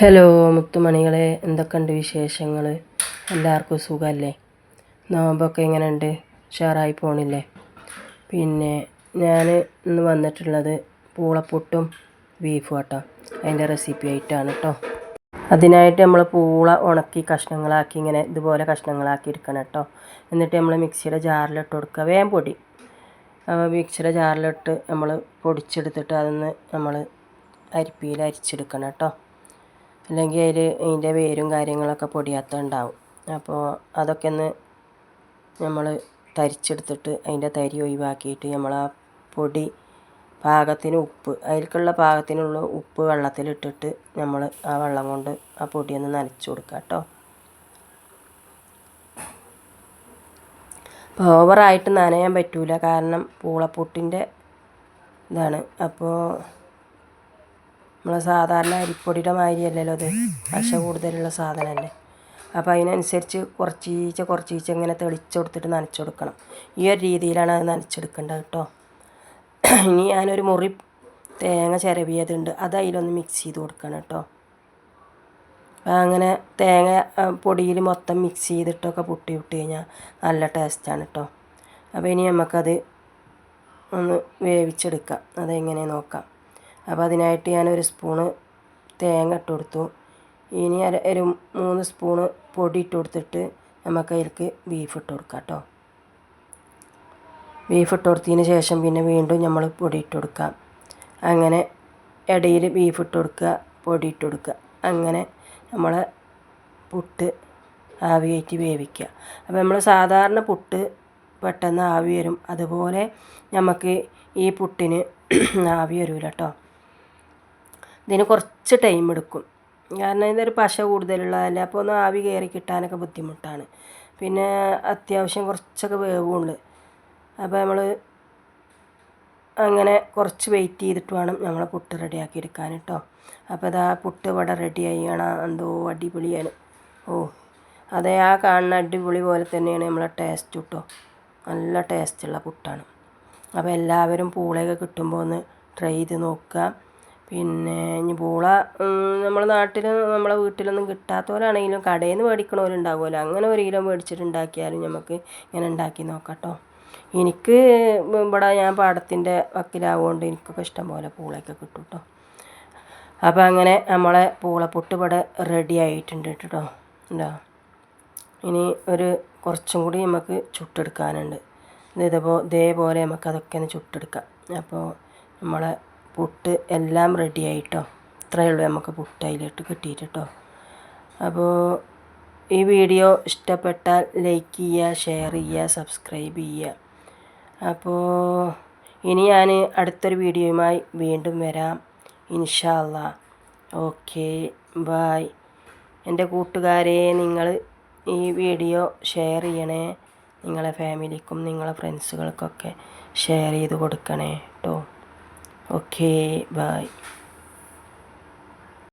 Hello മുത്തുമണികളെ. എന്തൊക്കെയുണ്ട് വിശേഷങ്ങൾ എല്ലാവർക്കും സുഖമല്ലേ? നോമ്പൊക്കെ എങ്ങനെയുണ്ട്? ഉഷാറായി പോണില്ലേ? പിന്നെ ഞാൻ ഇന്ന് വന്നിട്ടുള്ളത് പൂളപ്പുട്ടും ബീഫും കേട്ടോ അതിന്റെ റെസിപ്പി ആയിട്ടാണ് കേട്ടോ അതിനായിട്ട് നമ്മൾ പൂള ഉണക്കി കഷ്ണങ്ങളാക്കി ഇങ്ങനെ ഇതുപോലെ കഷ്ണങ്ങളാക്കി എടുക്കണം കേട്ടോ എന്നിട്ട് നമ്മൾ മിക്സിയുടെ ജാറിലിട്ട് കൊടുക്കുക. വേഗം പൊടി. മിക്സിയുടെ ജാറിലിട്ട് നമ്മൾ പൊടിച്ചെടുത്തിട്ട് അതൊന്ന് നമ്മൾ അരിപ്പിയിൽ അരിച്ചെടുക്കണം കേട്ടോ അല്ലെങ്കിൽ അതിൽ അതിന്റെ വേരും കാര്യങ്ങളൊക്കെ പൊടിയാത്ത ഉണ്ടാവും അപ്പോൾ അതൊക്കെ ഒന്ന് നമ്മൾ തരിച്ചെടുത്തിട്ട് അതിന്റെ തരി ഒഴിവാക്കിയിട്ട് നമ്മൾ ആ പൊടി പാകത്തിന് ഉപ്പ് അതിലേക്കുള്ള പാകത്തിനുള്ള ഉപ്പ് വെള്ളത്തിലിട്ടിട്ട് നമ്മൾ ആ വെള്ളം കൊണ്ട് ആ പൊടി ഒന്ന് നനച്ച് കൊടുക്കുക കേട്ടോ. അപ്പോൾ ഓവറായിട്ട് നനയാൻ പറ്റൂല. കാരണം പൂളപ്പൊട്ടിന്റെ ഇതാണ്. അപ്പോൾ നമ്മൾ സാധാരണ അരിപ്പൊടിയുടെ മാതിരിയല്ലല്ലോ അത്. പശ കൂടുതലുള്ള സാധനമല്ലേ. അപ്പോൾ അതിനനുസരിച്ച് കുറച്ചീച്ച കുറച്ചീച്ച ഇങ്ങനെ തെളിച്ച് കൊടുത്തിട്ട് നനച്ചെടുക്കണം ഈ ഒരു രീതിയിലാണ് അത് നനച്ചെടുക്കേണ്ടത് കേട്ടോ. ഇനി ഞാനൊരു മുറി തേങ്ങ ചിരവിയതുണ്ട്. അത് അതിലൊന്ന് മിക്സ് ചെയ്ത് കൊടുക്കണം കേട്ടോ. അങ്ങനെ തേങ്ങ പൊടിയിൽ മൊത്തം മിക്സ് ചെയ്തിട്ടൊക്കെ പൊട്ടി വിട്ട് കഴിഞ്ഞാൽ നല്ല ടേസ്റ്റാണ് കേട്ടോ. അപ്പോൾ ഇനി നമുക്കത് ഒന്ന് വേവിച്ചെടുക്കാം. അതെങ്ങനെ നോക്കാം. അപ്പോൾ അതിനായിട്ട് ഞാൻ ഒരു സ്പൂണ് തേങ്ങ ഇട്ട് കൊടുത്തു. ഇനി അര ഒരു മൂന്ന് സ്പൂണ് പൊടി ഇട്ട് കൊടുത്തിട്ട് നമുക്ക് അതിലേക്ക് ബീഫ് ഇട്ട് കൊടുക്കാം കേട്ടോ. ബീഫ് ഇട്ട് കൊടുത്തതിന് ശേഷം പിന്നെ വീണ്ടും നമ്മൾ പൊടി ഇട്ട് കൊടുക്കാം. അങ്ങനെ ഇടയിൽ ബീഫ് ഇട്ട് കൊടുക്കുക പൊടി ഇട്ട് കൊടുക്കുക. അങ്ങനെ നമ്മൾ പുട്ട് ആവിയേറ്റ് വേവിക്കുക. അപ്പോൾ നമ്മൾ സാധാരണ പുട്ട് പെട്ടെന്ന് ആവി വരും. അതുപോലെ നമുക്ക് ഈ പുട്ടിന് ആവി വരില്ല കേട്ടോ. ഇതിന് കുറച്ച് ടൈം എടുക്കും. കാരണം ഇതൊരു പശ കൂടുതലുള്ളതല്ലേ അപ്പോൾ ഒന്ന് ആവി കയറി കിട്ടാനൊക്കെ ബുദ്ധിമുട്ടാണ്. പിന്നെ അത്യാവശ്യം കുറച്ചൊക്കെ വേവുണ്ട് അപ്പോൾ നമ്മൾ അങ്ങനെ കുറച്ച് വെയിറ്റ് ചെയ്തിട്ട് വേണം നമ്മൾ പുട്ട് റെഡിയാക്കി എടുക്കാൻ കേട്ടോ അപ്പോൾ അതാ പുട്ട് ഇവിടെ റെഡി ചെയ്യണം എന്തോ അടിപൊളിയാണ്. ഓ അതേ ആ കാണുന്ന അടിപൊളി പോലെ തന്നെയാണ് നമ്മളെ ടേസ്റ്റ് കേട്ടോ നല്ല ടേസ്റ്റുള്ള പുട്ടാണ്. അപ്പോൾ എല്ലാവരും പൂളയൊക്കെ കിട്ടുമ്പോൾ ഒന്ന് ട്രൈ ചെയ്ത് നോക്കുക. പിന്നെ ഇനി പൂള നമ്മളെ നാട്ടിൽ നമ്മളെ വീട്ടിലൊന്നും കിട്ടാത്തവരാണെങ്കിലും കടയിൽ നിന്ന് മേടിക്കണവരുണ്ടാവുമല്ലോ. അങ്ങനെ ഒരു കിലോ മേടിച്ചിട്ടുണ്ടാക്കിയാലും നമുക്ക് ഇങ്ങനെ ഉണ്ടാക്കി നോക്കാം കേട്ടോ എനിക്ക് ഇവിടെ ഞാൻ പാടത്തിന്റെ വക്കിലാവുകൊണ്ട് എനിക്കൊക്കെ ഇഷ്ടം പോലെ പൂളയൊക്കെ കിട്ടും കേട്ടോ അപ്പോൾ അങ്ങനെ നമ്മളെ പൂളപ്പൊട്ട് ഇവിടെ റെഡി ആയിട്ടുണ്ട് കേട്ടോ. ഉണ്ടോ ഇനി ഒരു കുറച്ചും കൂടി നമുക്ക് ചുട്ടെടുക്കാനുണ്ട്. ഇതേപോലെ ഇതേപോലെ നമുക്ക് അതൊക്കെ ഒന്ന് ചുട്ടെടുക്കാം. അപ്പോൾ നമ്മളെ പുട്ട് എല്ലാം റെഡി ആയിട്ടോ? ഇത്രയേ ഉള്ളൂ നമുക്ക് പുട്ട് അതിലിട്ട് കിട്ടിയിട്ട് കേട്ടോ അപ്പോൾ ഈ വീഡിയോ ഇഷ്ടപ്പെട്ടാൽ ലൈക്ക് ചെയ്യുക ഷെയർ ചെയ്യുക സബ്സ്ക്രൈബ് ചെയ്യുക. അപ്പോൾ ഇനി ഞാൻ അടുത്തൊരു വീഡിയോയുമായി വീണ്ടും വരാം. ഇൻഷാല്ല ഓക്കെ ബായ് എന്റെ കൂട്ടുകാരെ നിങ്ങൾ ഈ വീഡിയോ ഷെയർ ചെയ്യണേ. നിങ്ങളെ ഫാമിലിക്കും നിങ്ങളെ ഫ്രണ്ട്സുകൾക്കൊക്കെ ഷെയർ ചെയ്ത് കൊടുക്കണേ കേട്ടോ ഓക്കെ ബായ്